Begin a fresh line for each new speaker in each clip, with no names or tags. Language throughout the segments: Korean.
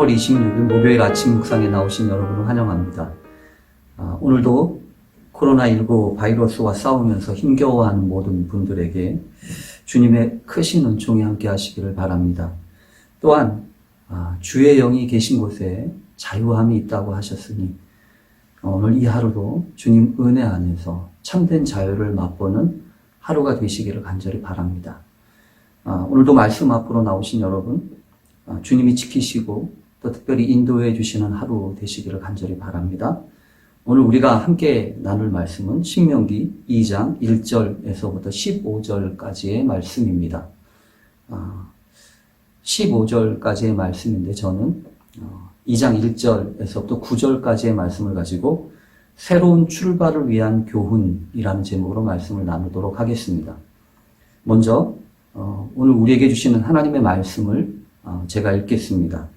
3월 26일 목요일 아침 묵상에 나오신 여러분을 환영합니다. 아, 오늘도 코로나19 바이러스와 싸우면서 힘겨워하는 모든 분들에게 주님의 크신 은총이 함께 하시기를 바랍니다. 또한 아, 주의 영이 계신 곳에 자유함이 있다고 하셨으니 오늘 이 하루도 주님 은혜 안에서 참된 자유를 맛보는 하루가 되시기를 간절히 바랍니다. 아, 오늘도 말씀 앞으로 나오신 여러분, 아, 주님이 지키시고 또 특별히 인도해 주시는 하루 되시기를 간절히 바랍니다. 오늘 우리가 함께 나눌 말씀은 신명기 2장 1절에서부터 15절까지의 말씀입니다. 아, 15절까지의 말씀인데 저는 어, 2장 1절에서부터 9절까지의 말씀을 가지고 새로운 출발을 위한 교훈이라는 제목으로 말씀을 나누도록 하겠습니다. 먼저 어, 오늘 우리에게 주시는 하나님의 말씀을 어, 제가 읽겠습니다.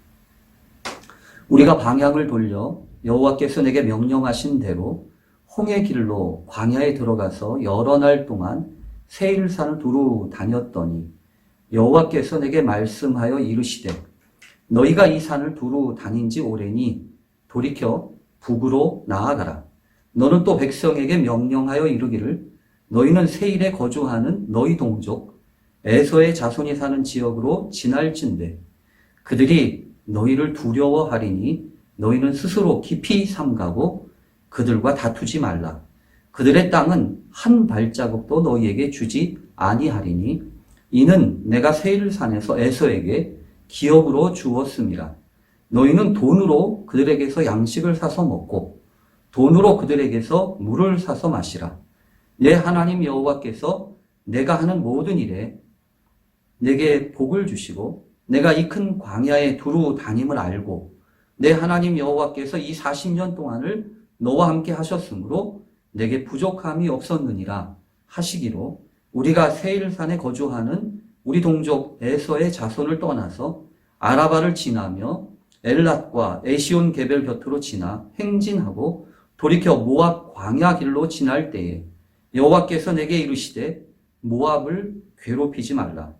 우리가 방향을 돌려 여호와께서 내게 명령하신 대로 홍해 길로 광야에 들어가서 여러 날 동안 세일 산을 두루 다녔더니 여호와께서 내게 말씀하여 이르시되 너희가 이 산을 두루 다닌 지 오래니 돌이켜 북으로 나아가라. 너는 또 백성에게 명령하여 이르기를 너희는 세일에 거주하는 너희 동족 에서의 자손이 사는 지역으로 지날진대 그들이 너희를 두려워하리니 너희는 스스로 깊이 삼가고 그들과 다투지 말라. 그들의 땅은 한 발자국도 너희에게 주지 아니하리니 이는 내가 세일 산에서 에서에게 기업으로 주었습니다. 너희는 돈으로 그들에게서 양식을 사서 먹고 돈으로 그들에게서 물을 사서 마시라. 내 하나님 여호와께서 내가 하는 모든 일에 내게 복을 주시고 내가 이 큰 광야에 두루 다님을 알고 내 하나님 여호와께서 이 40년 동안을 너와 함께 하셨으므로 내게 부족함이 없었느니라 하시기로 우리가 세일산에 거주하는 우리 동족 에서의 자손을 떠나서 아라바를 지나며 엘랏과 에시온 개별 곁으로 지나 행진하고 돌이켜 모압 광야 길로 지날 때에 여호와께서 내게 이르시되 모압을 괴롭히지 말라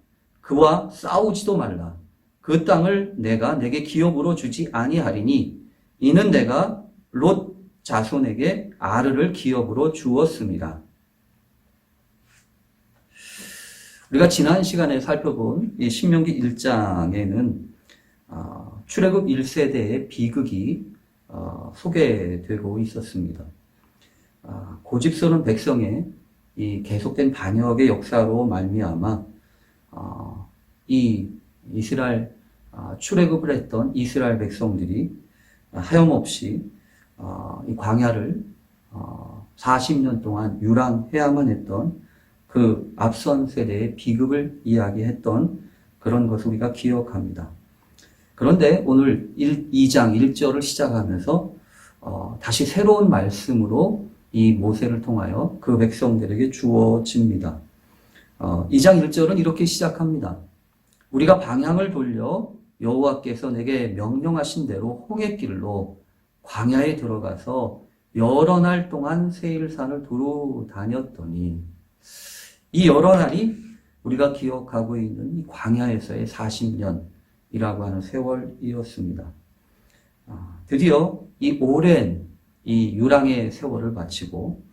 그와 싸우지도 말라 그 땅을 내가 내게 기업으로 주지 아니하리니 이는 내가 롯 자손에게 아르를 기업으로 주었습니다. 우리가 지난 시간에 살펴본 이 신명기 1장에는 어, 출애굽 1세대의 비극이 어, 소개되고 있었습니다. 어, 고집스러운 백성의 이 계속된 반역의 역사로 말미암아 어, 이 이스라엘 어, 출애굽을 했던 이스라엘 백성들이 하염없이 어, 이 광야를 어, 40년 동안 유랑해야만 했던 그 앞선 세대의 비극을 이야기했던 그런 것을 우리가 기억합니다. 그런데 오늘 1, 2장 1절을 시작하면서 어, 다시 새로운 말씀으로 이 모세를 통하여 그 백성들에게 주어집니다. 어, 2장 1절은 이렇게 시작합니다. 우리가 방향을 돌려 여호와께서 내게 명령하신 대로 홍해 길로 광야에 들어가서 여러 날 동안 세일산을 두루 다녔더니 이 여러 날이 우리가 기억하고 있는 이 광야에서의 40년이라고 하는 세월이었습니다. 아, 드디어 이 오랜 이 유랑의 세월을 마치고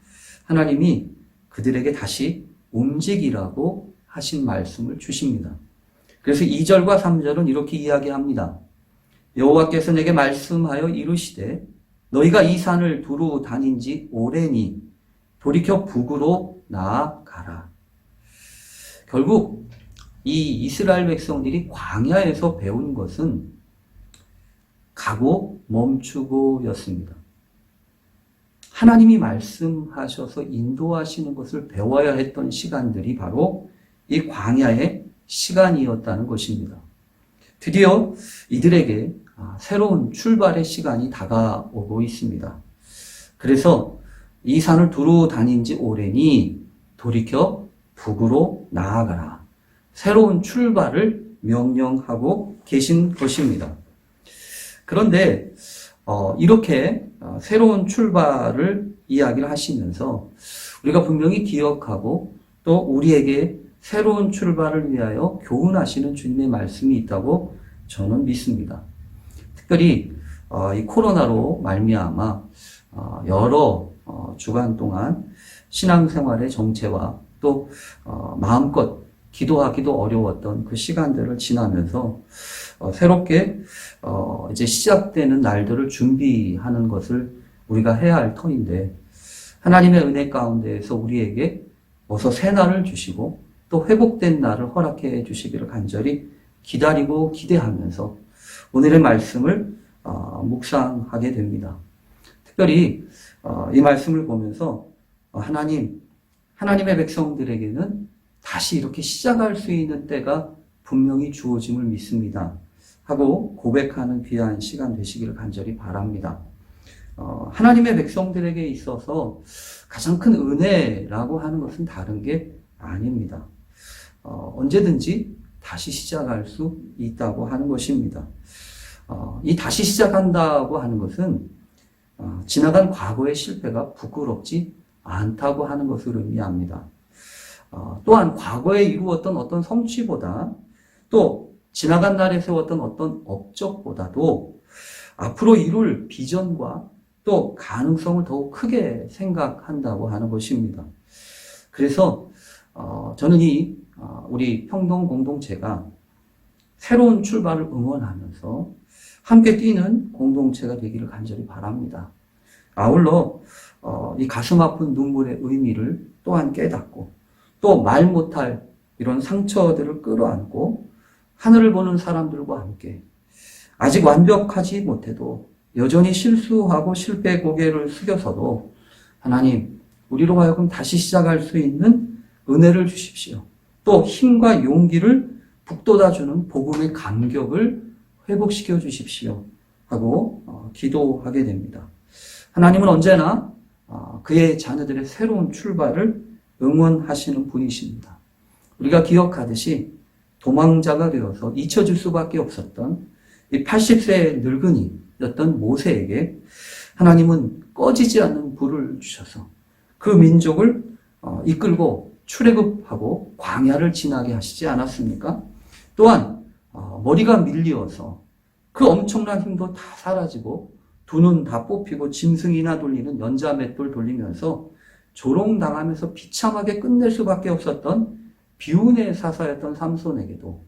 하나님이 그들에게 다시 움직이라고 하신 말씀을 주십니다. 그래서 2절과 3절은 이렇게 이야기합니다. 여호와께서 내게 말씀하여 이르시되 너희가 이 산을 두루 다닌 지 오래니 돌이켜 북으로 나아가라. 결국 이 이스라엘 백성들이 광야에서 배운 것은 가고 멈추고였습니다. 하나님이 말씀하셔서 인도하시는 것을 배워야 했던 시간들이 바로 이 광야의 시간이었다는 것입니다. 드디어 이들에게 아, 새로운 출발의 시간이 다가오고 있습니다. 그래서 이 산을 두루 다닌 지 오래니 돌이켜 북으로 나아가라. 새로운 출발을 명령하고 계신 것입니다. 그런데 어, 이렇게 어, 새로운 출발을 이야기를 하시면서 우리가 분명히 기억하고 또 우리에게 새로운 출발을 위하여 교훈하시는 주님의 말씀이 있다고 저는 믿습니다. 특별히 어, 이 코로나로 말미암아 어, 여러 어, 주간 동안 신앙생활의 정체와 또 어, 마음껏 기도하기도 어려웠던 그 시간들을 지나면서 어, 새롭게 어, 이제 시작되는 날들을 준비하는 것을 우리가 해야 할 터인데 하나님의 은혜 가운데에서 우리에게 어서 새 날을 주시고 또 회복된 날을 허락해 주시기를 간절히 기다리고 기대하면서 오늘의 말씀을 어, 묵상하게 됩니다. 특별히 어, 이 말씀을 보면서 어, 하나님, 하나님의 백성들에게는 다시 이렇게 시작할 수 있는 때가 분명히 주어짐을 믿습니다. 하고 고백하는 귀한 시간 되시기를 간절히 바랍니다. 어, 하나님의 백성들에게 있어서 가장 큰 은혜라고 하는 것은 다른 게 아닙니다. 어, 언제든지 다시 시작할 수 있다고 하는 것입니다. 어, 이 다시 시작한다고 하는 것은 어, 지나간 과거의 실패가 부끄럽지 않다고 하는 것을 의미합니다. 어, 또한 과거에 이루었던 어떤 성취보다 또 지나간 날에 세웠던 어떤 업적보다도 앞으로 이룰 비전과 또 가능성을 더욱 크게 생각한다고 하는 것입니다. 그래서 어, 저는 이 어, 우리 평동 공동체가 새로운 출발을 응원하면서 함께 뛰는 공동체가 되기를 간절히 바랍니다. 아울러 어, 이 가슴 아픈 눈물의 의미를 또한 깨닫고 또 말 못할 이런 상처들을 끌어안고 하늘을 보는 사람들과 함께 아직 완벽하지 못해도 여전히 실수하고 실패 고개를 숙여서도 하나님 우리로 하여금 다시 시작할 수 있는 은혜를 주십시오. 또 힘과 용기를 북돋아주는 복음의 감격을 회복시켜 주십시오. 하고 어, 기도하게 됩니다. 하나님은 언제나 어, 그의 자녀들의 새로운 출발을 응원하시는 분이십니다. 우리가 기억하듯이 도망자가 되어서 잊혀질 수밖에 없었던 이 80세의 늙은이였던 모세에게 하나님은 꺼지지 않는 불을 주셔서 그 민족을 어, 이끌고 출애굽하고 광야를 지나게 하시지 않았습니까? 또한 어, 머리가 밀리어서 그 엄청난 힘도 다 사라지고 두 눈 다 뽑히고 짐승이나 돌리는 연자 맷돌 돌리면서 조롱당하면서 비참하게 끝낼 수밖에 없었던 비운의 사사였던 삼손에게도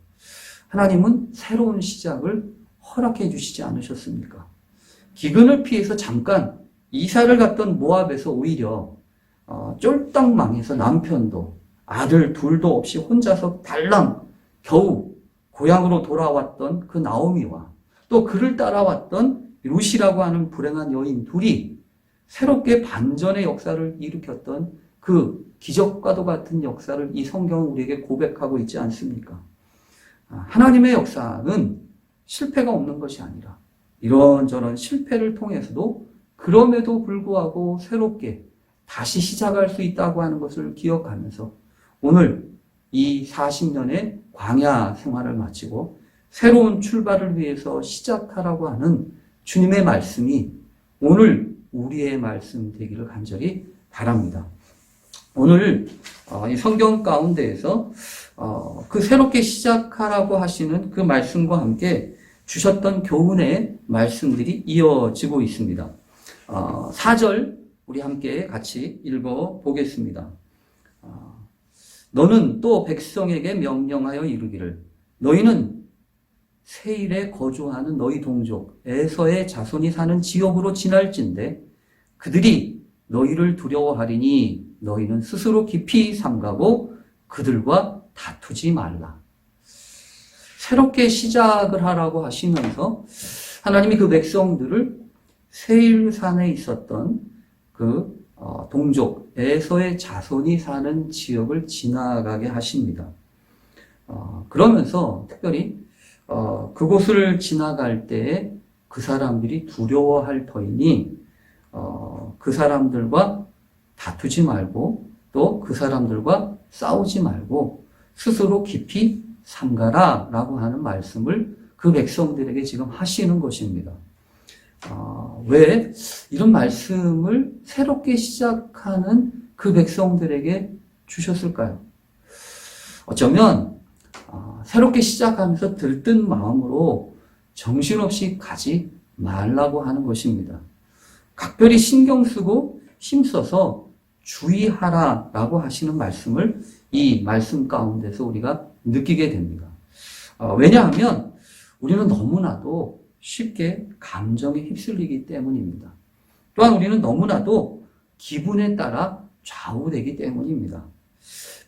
하나님은 새로운 시작을 허락해 주시지 않으셨습니까? 기근을 피해서 잠깐 이사를 갔던 모압에서 오히려 어, 쫄딱 망해서 남편도 아들 둘도 없이 혼자서 달랑 겨우 고향으로 돌아왔던 그 나오미와 또 그를 따라왔던 루시라고 하는 불행한 여인 둘이 새롭게 반전의 역사를 일으켰던 그 기적과도 같은 역사를 이 성경은 우리에게 고백하고 있지 않습니까? 아, 하나님의 역사는 실패가 없는 것이 아니라 이런저런 실패를 통해서도 그럼에도 불구하고 새롭게 다시 시작할 수 있다고 하는 것을 기억하면서 오늘 이 40년의 광야 생활을 마치고 새로운 출발을 위해서 시작하라고 하는 주님의 말씀이 오늘 우리의 말씀 되기를 간절히 바랍니다. 오늘 어, 이 성경 가운데에서 어, 그 새롭게 시작하라고 하시는 그 말씀과 함께 주셨던 교훈의 말씀들이 이어지고 있습니다. 4절 우리 함께 같이 읽어 보겠습니다. 어, 너는 또 백성에게 명령하여 이르기를 너희는 세일에 거주하는 너희 동족 에서의 자손이 사는 지역으로 지날진대 그들이 너희를 두려워하리니 너희는 스스로 깊이 삼가고 그들과 다투지 말라. 새롭게 시작을 하라고 하시면서 하나님이 그 백성들을 세일산에 있었던 그 어, 동족 에서의 자손이 사는 지역을 지나가게 하십니다. 어, 그러면서 특별히 어, 그곳을 지나갈 때그 사람들이 두려워할 터이니 그 사람들과 다투지 말고 또 그 사람들과 싸우지 말고 스스로 깊이 삼가라 라고 하는 말씀을 그 백성들에게 지금 하시는 것입니다. 어, 왜 이런 말씀을 새롭게 시작하는 그 백성들에게 주셨을까요? 어쩌면 어, 새롭게 시작하면서 들뜬 마음으로 정신없이 가지 말라고 하는 것입니다. 각별히 신경 쓰고 힘써서 주의하라라고 하시는 말씀을 이 말씀 가운데서 우리가 느끼게 됩니다. 어, 왜냐하면 우리는 너무나도 쉽게 감정에 휩쓸리기 때문입니다. 또한 우리는 너무나도 기분에 따라 좌우되기 때문입니다.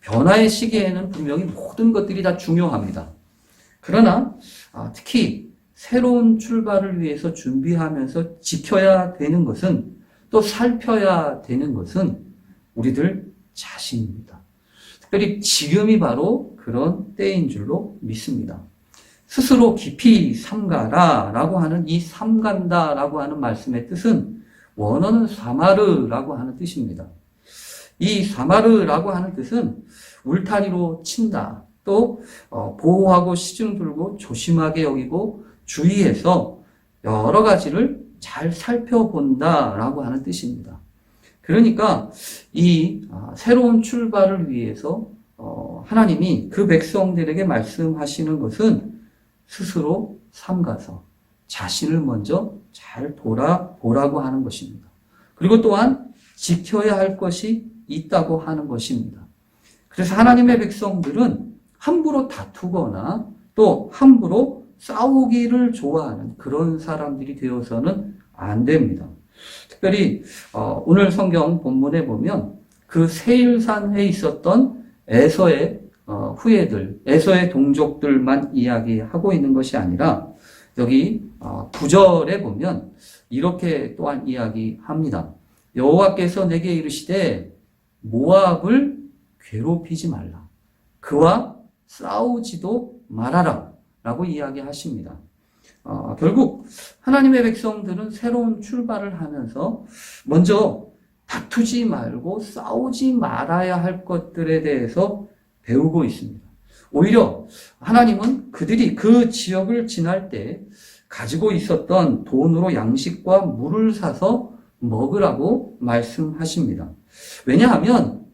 변화의 시기에는 분명히 모든 것들이 다 중요합니다. 그러나 아, 특히 새로운 출발을 위해서 준비하면서 지켜야 되는 것은 또 살펴야 되는 것은 우리들 자신입니다. 특별히 지금이 바로 그런 때인 줄로 믿습니다. 스스로 깊이 삼가라 라고 하는 이 삼간다 라고 하는 말씀의 뜻은 원어는 사마르라고 하는 뜻입니다. 이 사마르라고 하는 뜻은 울타리로 친다. 또 어, 보호하고 시중 들고 조심하게 여기고 주의해서 여러 가지를 잘 살펴본다라고 하는 뜻입니다. 그러니까 이 아, 새로운 출발을 위해서 어, 하나님이 그 백성들에게 말씀하시는 것은 스스로 삼가서 자신을 먼저 잘 돌아보라고 하는 것입니다. 그리고 또한 지켜야 할 것이 있다고 하는 것입니다. 그래서 하나님의 백성들은 함부로 다투거나 또 함부로 싸우기를 좋아하는 그런 사람들이 되어서는 안 됩니다. 특별히 어, 오늘 성경 본문에 보면 그 세일산에 있었던 에서의 어, 후예들, 에서의 동족들만 이야기하고 있는 것이 아니라 여기 어, 9절에 보면 이렇게 또한 이야기합니다. 여호와께서 내게 이르시되 모압을 괴롭히지 말라. 그와 싸우지도 말아라. 라고 이야기하십니다. 어, 결국 하나님의 백성들은 새로운 출발을 하면서 먼저 다투지 말고 싸우지 말아야 할 것들에 대해서 배우고 있습니다. 오히려 하나님은 그들이 그 지역을 지날 때 가지고 있었던 돈으로 양식과 물을 사서 먹으라고 말씀하십니다. 왜냐하면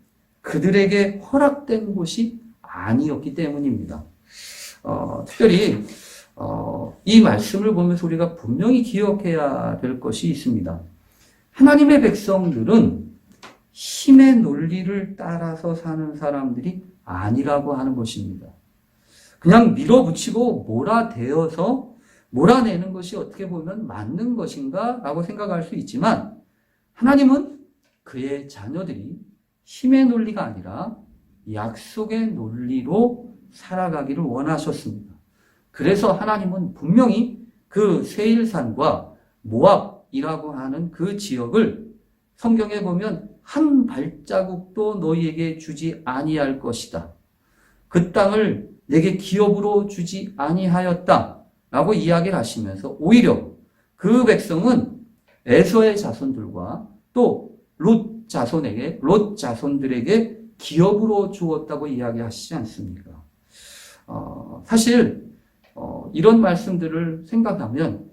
그들에게 허락된 곳이 아니었기 때문입니다. 어, 특별히 어, 이 말씀을 보면서 우리가 분명히 기억해야 될 것이 있습니다. 하나님의 백성들은 힘의 논리를 따라서 사는 사람들이 아니라고 하는 것입니다. 그냥 밀어붙이고 몰아대어서 몰아내는 것이 어떻게 보면 맞는 것인가? 라고 생각할 수 있지만, 하나님은 그의 자녀들이 힘의 논리가 아니라 약속의 논리로 살아가기를 원하셨습니다. 그래서 하나님은 분명히 그 세일산과 모압이라고 하는 그 지역을 성경에 보면 한 발자국도 너희에게 주지 아니할 것이다. 그 땅을 내게 기업으로 주지 아니하였다. 라고 이야기를 하시면서 오히려 그 백성은 에서의 자손들과 또 롯 자손에게, 롯 자손들에게 기업으로 주었다고 이야기하시지 않습니까? 어, 사실, 어, 이런 말씀들을 생각하면,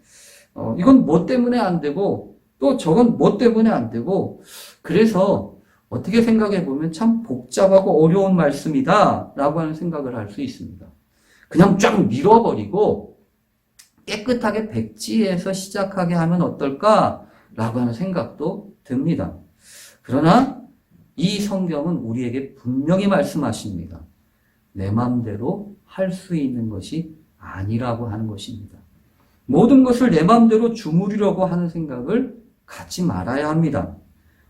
어, 이건 뭐 때문에 안 되고, 또 저건 뭐 때문에 안 되고, 그래서 어떻게 생각해 보면 참 복잡하고 어려운 말씀이다, 라고 하는 생각을 할 수 있습니다. 그냥 쫙 밀어버리고, 깨끗하게 백지에서 시작하게 하면 어떨까? 라고 하는 생각도 듭니다. 그러나 이 성경은 우리에게 분명히 말씀하십니다. 내 마음대로 할 수 있는 것이 아니라고 하는 것입니다. 모든 것을 내 마음대로 주무리려고 하는 생각을 갖지 말아야 합니다.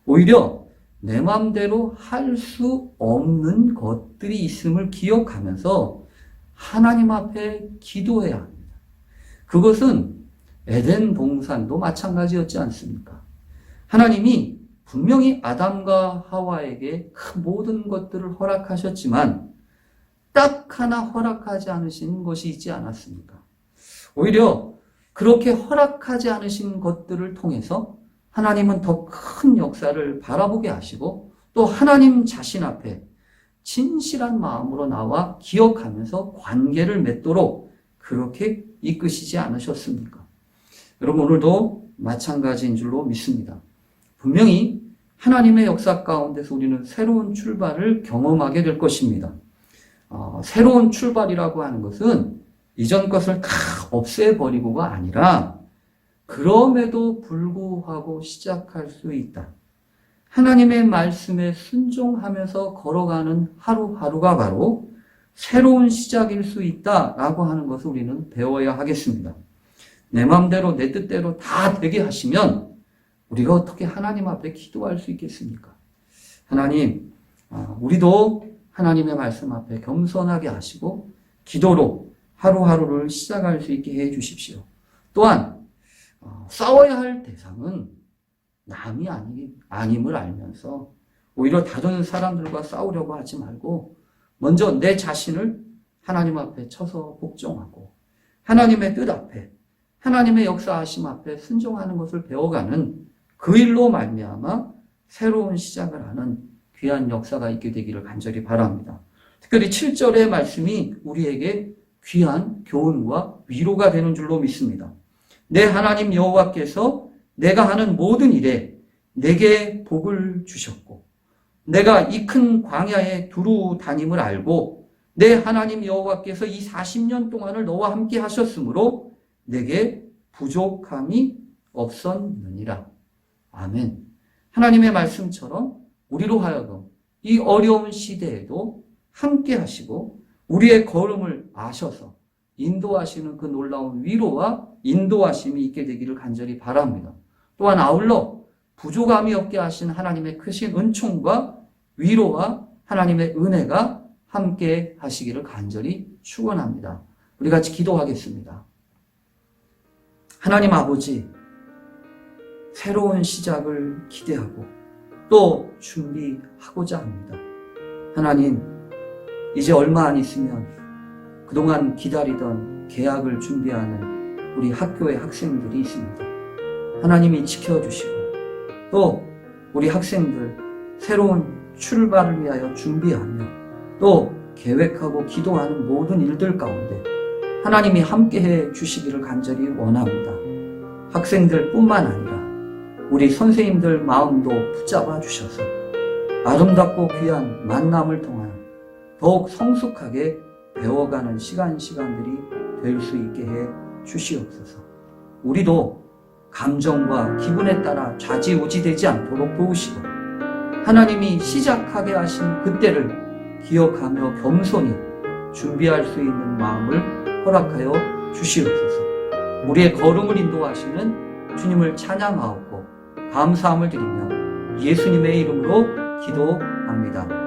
오히려 내 마음대로 할 수 없는 것들이 있음을 기억하면서 하나님 앞에 기도해야 합니다. 그것은 에덴 동산도 마찬가지였지 않습니까? 하나님이 분명히 아담과 하와에게 그 모든 것들을 허락하셨지만 딱 하나 허락하지 않으신 것이 있지 않았습니까? 오히려 그렇게 허락하지 않으신 것들을 통해서 하나님은 더 큰 역사를 바라보게 하시고 또 하나님 자신 앞에 진실한 마음으로 나와 기억하면서 관계를 맺도록 그렇게 이끄시지 않으셨습니까? 여러분 오늘도 마찬가지인 줄로 믿습니다. 분명히 하나님의 역사 가운데서 우리는 새로운 출발을 경험하게 될 것입니다. 어, 새로운 출발이라고 하는 것은 이전 것을 다 없애버리고가 아니라 그럼에도 불구하고 시작할 수 있다. 하나님의 말씀에 순종하면서 걸어가는 하루하루가 바로 새로운 시작일 수 있다라고 하는 것을 우리는 배워야 하겠습니다. 내 마음대로 내 뜻대로 다 되게 하시면 우리가 어떻게 하나님 앞에 기도할 수 있겠습니까? 하나님, 아, 우리도 하나님의 말씀 앞에 겸손하게 하시고 기도로 하루하루를 시작할 수 있게 해 주십시오. 또한 어, 싸워야 할 대상은 남이 아니, 아님을 알면서 오히려 다른 사람들과 싸우려고 하지 말고 먼저 내 자신을 하나님 앞에 쳐서 복종하고 하나님의 뜻 앞에 하나님의 역사하심 앞에 순종하는 것을 배워가는 그 일로 말미암아 새로운 시작을 하는 귀한 역사가 있게 되기를 간절히 바랍니다. 특별히 7절의 말씀이 우리에게 귀한 교훈과 위로가 되는 줄로 믿습니다. 내 하나님 여호와께서 내가 하는 모든 일에 내게 복을 주셨고 내가 이 큰 광야에 두루 다님을 알고 내 하나님 여호와께서 이 40년 동안을 너와 함께 하셨으므로 내게 부족함이 없었느니라. 아멘. 하나님의 말씀처럼 우리로 하여금 이 어려운 시대에도 함께 하시고 우리의 걸음을 아셔서 인도하시는 그 놀라운 위로와 인도하심이 있게 되기를 간절히 바랍니다. 또한 아울러 부족함이 없게 하신 하나님의 크신 은총과 위로와 하나님의 은혜가 함께 하시기를 간절히 축원합니다. 우리 같이 기도하겠습니다. 하나님 아버지 새로운 시작을 기대하고 또 준비하고자 합니다. 하나님 이제 얼마 안 있으면 그동안 기다리던 계약을 준비하는 우리 학교의 학생들이 있습니다. 하나님이 지켜주시고 또 우리 학생들 새로운 출발을 위하여 준비하며 또 계획하고 기도하는 모든 일들 가운데 하나님이 함께해 주시기를 간절히 원합니다. 학생들뿐만 아니라 우리 선생님들 마음도 붙잡아 주셔서 아름답고 귀한 만남을 통한 더욱 성숙하게 배워가는 시간 시간들이 될 수 있게 해 주시옵소서. 우리도 감정과 기분에 따라 좌지우지 되지 않도록 도우시고 하나님이 시작하게 하신 그때를 기억하며 겸손히 준비할 수 있는 마음을 허락하여 주시옵소서. 우리의 걸음을 인도하시는 주님을 찬양하옵고 감사함을 드리며 예수님의 이름으로 기도합니다.